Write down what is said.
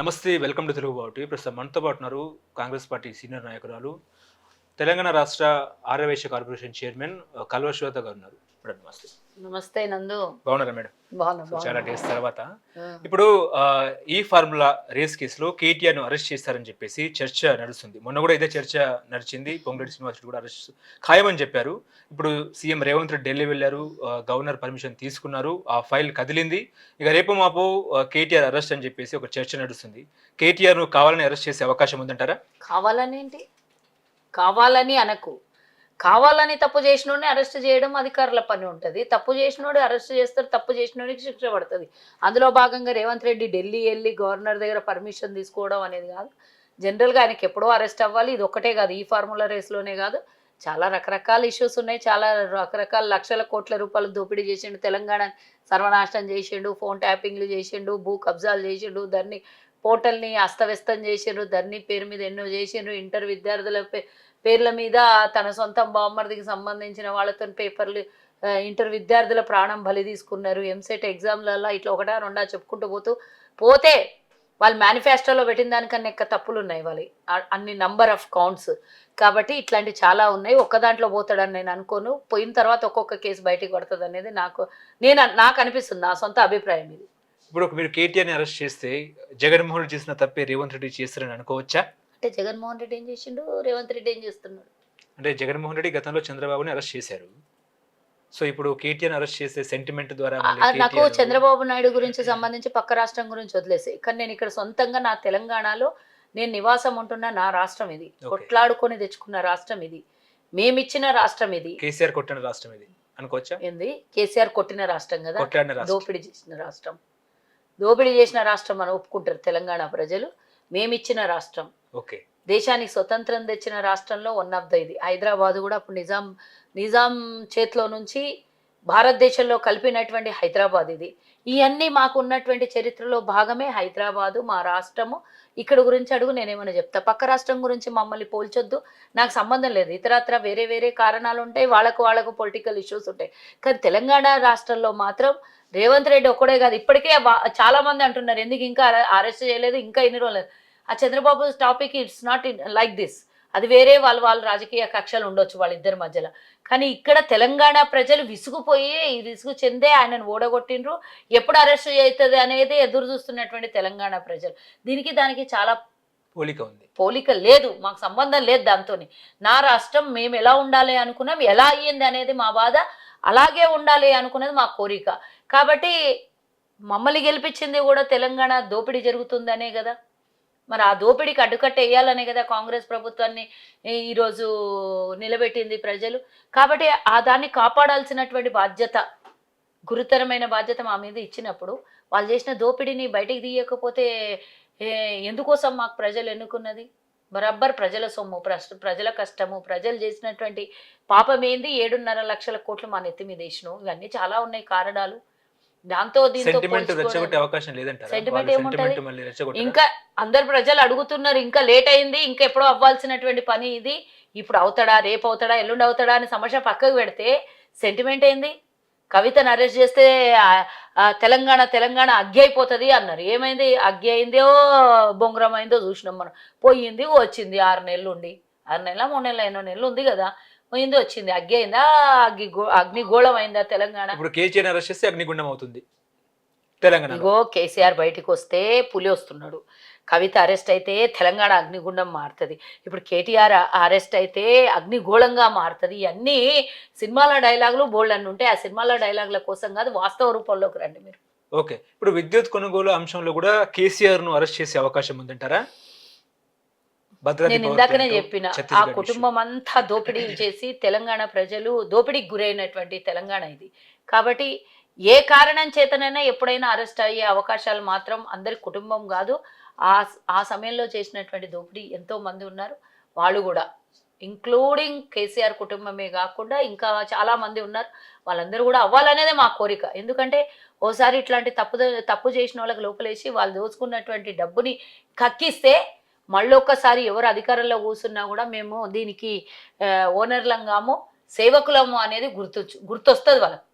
నమస్తే welcome to Telugu బావుటి ప్రస్తుతం మనతో పాటు ఉన్నారు కాంగ్రెస్ పార్టీ సీనియర్ నాయకురాలు తెలంగాణ రాష్ట్ర ఆర్యవైశ్య కార్పొరేషన్ చైర్మన్ కల్వశ్వేత గారు ఉన్నారు. మేడం నమస్తే. నమస్తే నందు. బాగున్నారా మేడం? చాలా డేస్ తర్వాత. ఇప్పుడు ఈ ఫార్ములా రేస్ కేసులో కేటీఆర్ను అరెస్ట్ చేస్తారని చెప్పేసి చర్చ నడుస్తుంది. మొన్న కూడా ఇదే చర్చ నడిచింది. పొంగులేటి శ్రీనివాస్ కూడా అరెస్ట్ ఖాయమని చెప్పారు. ఇప్పుడు సీఎం రేవంత్ రెడ్డి ఢిల్లీ వెళ్ళారు. గవర్నర్ పర్మిషన్ తీసుకున్నారు. ఆ ఫైల్ కదిలింది. ఇక రేపు మాపు కేటీఆర్ అరెస్ట్ అని చెప్పేసి ఒక చర్చ నడుస్తుంది. కేటీఆర్ను కావాలని అరెస్ట్ చేసే అవకాశం ఉందంటారా? కావాలని ఏంటి కావాలని అనకు. కావాలని తప్పు చేసినోడిని అరెస్ట్ చేయడం అధికారుల పని ఉంటుంది. తప్పు చేసినోడు అరెస్ట్ చేస్తారు తప్పు చేసినోడికి శిక్ష పడుతుంది. అందులో భాగంగా రేవంత్ రెడ్డి ఢిల్లీ వెళ్ళి గవర్నర్ దగ్గర పర్మిషన్ తీసుకోవడం అనేది కాదు. జనరల్గా ఆయనకి ఎప్పుడో అరెస్ట్ అవ్వాలి ఇది ఒకటే కాదు. ఈ ఫార్ములా రేస్లోనే కాదు. చాలా రకరకాల ఇష్యూస్ ఉన్నాయి. చాలా రకరకాల లక్షల కోట్ల రూపాయలు దోపిడీ చేసిండు. తెలంగాణ సర్వనాశనం చేసిండు. ఫోన్ ట్యాపింగ్లు చేసిండు. భూ కబ్జాలు చేసిండు. దాన్ని పోర్టల్ని అస్తవ్యస్తం చేసిండ్రు ధర్ని పేరు మీద ఎన్నో చేసిండ్రు ఇంటర్ విద్యార్థుల పే- పేర్ల మీద తన సొంత బామ్మర్దికి సంబంధించిన వాళ్ళతో పేపర్లు ఇంటర్ విద్యార్థుల ప్రాణం బలి తీసుకున్నారు. ఎంసెట్ ఎగ్జామ్లలో ఇట్లా ఒకటా రెండా చెప్పుకుంటూ పోతూ పోతే వాళ్ళు మేనిఫెస్టోలో పెట్టిన దానికన్నా ఎక్క తప్పులు ఉన్నాయి వాళ్ళు అన్ని నంబర్ ఆఫ్ కౌంట్స్ కాబట్టి ఇట్లాంటి చాలా ఉన్నాయి. ఒక్క దాంట్లో పోతాడని నేను అనుకోను. పోయిన తర్వాత ఒక్కొక్క కేసు బయటికి పడుతుంది అనేది నాకు నేను నాకు అనిపిస్తుంది. నా సొంత అభిప్రాయం ఇది. ఇప్పుడు ఒక మీరు కేటీఆర్ని అరెస్ట్ చేస్తే జగన్మోహన్ రెడ్డి చేసిన తప్పే రేవంత్ రెడ్డి చేస్తారని అనుకోవచ్చా? అంటే జగన్మోహన్ రెడ్డి ఏం చేసిండు? రేవంత్ రెడ్డి ఏం చేస్తున్నాడు? అంటే జగన్మోహన్ రెడ్డి గతంలో చంద్రబాబుని అరెస్ట్ చేశారు. సో ఇప్పుడు కేటీఆర్ అరెస్ట్ చేసే సెంటిమెంట్ ద్వారా నాకు చంద్రబాబు నాయుడు గురించి సంబంధించి పక్క రాష్ట్రం గురించి వదిలేసి కానీ నేను ఇక్కడ సొంతంగా నా తెలంగాణలో నేను నివాసం ఉంటున్న నా రాష్ట్రం ఇది. కొట్లాడుకొని తెచ్చుకున్న రాష్ట్రం ఇది. మేమిచ్చిన రాష్ట్రం ఇది. కేసీఆర్ కొట్టిన రాష్ట్రం ఇది. అనుకోవచ్చా? ఏంది? కేసీఆర్ కొట్టిన రాష్ట్రం కదా? దోపిడీ చేసిన రాష్ట్రం. దోపిడీ చేసిన రాష్ట్రం అని ఒప్పుకుంటారు తెలంగాణ ప్రజలు. మేమిచ్చిన రాష్ట్రం. ఓకే. దేశానికి స్వతంత్రం తెచ్చిన రాష్ట్రంలో వన్ ఆఫ్ ద ఇది. హైదరాబాద్ కూడా అప్పుడు నిజాం నిజాం చేతిలో నుంచి భారతదేశంలో కలిపినటువంటి హైదరాబాద్ ఇది. ఇవన్నీ మాకు ఉన్నటువంటి చరిత్రలో భాగమే హైదరాబాదు మా రాష్ట్రము. ఇక్కడ గురించి అడుగు నేనేమైనా చెప్తా. పక్క రాష్ట్రం గురించి మమ్మల్ని పోల్చొద్దు. నాకు సంబంధం లేదు. ఇతరత్ర వేరే వేరే కారణాలు ఉంటాయి. వాళ్ళకు వాళ్ళకు పొలిటికల్ ఇష్యూస్ ఉంటాయి. కానీ తెలంగాణ రాష్ట్రంలో మాత్రం రేవంత్ రెడ్డి ఒక్కడే కాదు. ఇప్పటికే చాలా మంది అంటున్నారు. ఎందుకు ఇంకా అరెస్ట్ చేయలేదు? ఇంకా ఎన్ని రోజులు? ఆ Chandrababu topic it's not like this అది వేరే వాళ్ళ వాళ్ళ రాజకీయ కక్షలు ఉండొచ్చు వాళ్ళిద్దరి మధ్యలో. కానీ ఇక్కడ తెలంగాణ ప్రజలు విసుగుపోయి ఈ విసుగు చెందే ఆయనను ఓడగొట్టిండ్రు. ఎప్పుడు అరెస్ట్ అవుతుంది అనేది ఎదురు చూస్తున్నటువంటి తెలంగాణ ప్రజలు. దీనికి దానికి చాలా పోలిక ఉంది. పోలిక లేదు. మాకు సంబంధం లేదు దాంతో నా రాష్ట్రం మేము ఎలా ఉండాలి అనుకున్నాం ఎలా అయ్యింది అనేది మా బాధ. అలాగే ఉండాలి అనుకున్నది మా కోరిక. కాబట్టి మమ్మల్ని గెలిపించింది కూడా తెలంగాణ దోపిడీ జరుగుతుందనే కదా. మరి ఆ దోపిడీకి అడ్డుకట్ట వేయాలనే కదా కాంగ్రెస్ ప్రభుత్వాన్ని ఈరోజు నిలబెట్టింది ప్రజలు. కాబట్టి ఆ దాన్ని కాపాడాల్సినటువంటి బాధ్యత గురుతరమైన బాధ్యత మా మీద ఇచ్చినప్పుడు వాళ్ళు చేసిన దోపిడీని బయటికి తీయకపోతే ఎందుకోసం మాకు ప్రజలు ఎన్నుకున్నది? బరబ్బర్ ప్రజల సొమ్ము ప్రజ- ప్రజల కష్టము ప్రజలు చేసినటువంటి పాపం ఏంది? ఏడున్నర లక్షల కోట్లు మా నెత్తి మీద వేసినాం. ఇవన్నీ చాలా ఉన్నాయి కారణాలు. దాంతో దీంతో సెంటిమెంట్ రెచ్చగొట్టే అవకాశం లేదంటారా? ఏముంటది? రెచ్చగొట్టరా? ఇంకా అందరు ప్రజలు అడుగుతున్నారు ఇంకా లేట్ అయింది ఇంకా ఎప్పుడో అవ్వాల్సినటువంటి పని ఇది. ఇప్పుడు అవుతాడా రేపు అవుతాడా ఎల్లుండి అవుతాడా అని సమస్య పక్కకు పెడితే సెంటిమెంట్ ఏంది? కవితను అరెస్ట్ చేస్తే తెలంగాణ తెలంగాణ అగ్గి అయిపోతుంది అన్నారు. ఏమైంది? అగ్గి అయిందో బొంగరం అయిందో చూసినాం మనం. పోయింది వచ్చింది ఆరు నెలలు ఉండి ఆరు నెలల మూడు నెలలు ఎన్నో నెలలు ఉంది కదా. పోయింది వచ్చింది. అగ్గి అయిందా? అగ్గి గో- అగ్ని గోళం అయిందా తెలంగాణ? ఇప్పుడు కేసీఆర్ అరెస్ట్ చేస్తే అగ్నిగుండం అవుతుంది. తెలంగాణ ఇగో కేసీఆర్ బయటికి వస్తే పులి వస్తున్నాడు. కవిత అరెస్ట్ అయితే తెలంగాణ అగ్నిగుండం మారుతుంది. ఇప్పుడు కేటీఆర్ అరెస్ట్ అయితే అగ్నిగోళంగా మారుతుంది. ఇవన్నీ సినిమాల డైలాగులు బోల్డ్ అన్ని ఉంటాయి ఆ సినిమాల డైలాగుల కోసం కాదు వాస్తవ రూపంలోకి రండి మీరు. ఓకే. ఇప్పుడు విద్యుత్ కొనుగోలు అంశంలో కూడా కేసీఆర్ను అరెస్ట్ చేసే అవకాశం ఉందంటారా? నేను ఇందాకనే చెప్పిన ఆ కుటుంబం అంతా దోపిడీ చేసి తెలంగాణ ప్రజలు దోపిడీకి గురైనటువంటి తెలంగాణ ఇది. కాబట్టి ఏ కారణం చేతనైనా ఎప్పుడైనా అరెస్ట్ అయ్యే అవకాశాలు మాత్రం అందరి కుటుంబం కాదు. ఆ ఆ సమయంలో చేసినటువంటి దోపిడీ ఎంతో మంది ఉన్నారు. వాళ్ళు కూడా. ఇంక్లూడింగ్ కేసీఆర్ కుటుంబమే కాకుండా ఇంకా చాలా మంది ఉన్నారు. వాళ్ళందరూ కూడా అవ్వాలనేదే మా కోరిక. ఎందుకంటే ఓసారి ఇట్లాంటి తప్పు తప్పు చేసిన వాళ్ళకి లోపలేసి వాళ్ళు దోచుకున్నటువంటి డబ్బుని కక్కిస్తే మళ్ళొక్కసారి ఎవరు అధికారంలో కూర్చున్నా కూడా మేము దీనికి ఓనర్లంగాము సేవకులము అనేది గుర్తొచ్చు గుర్తొస్తుంది వాళ్ళకి.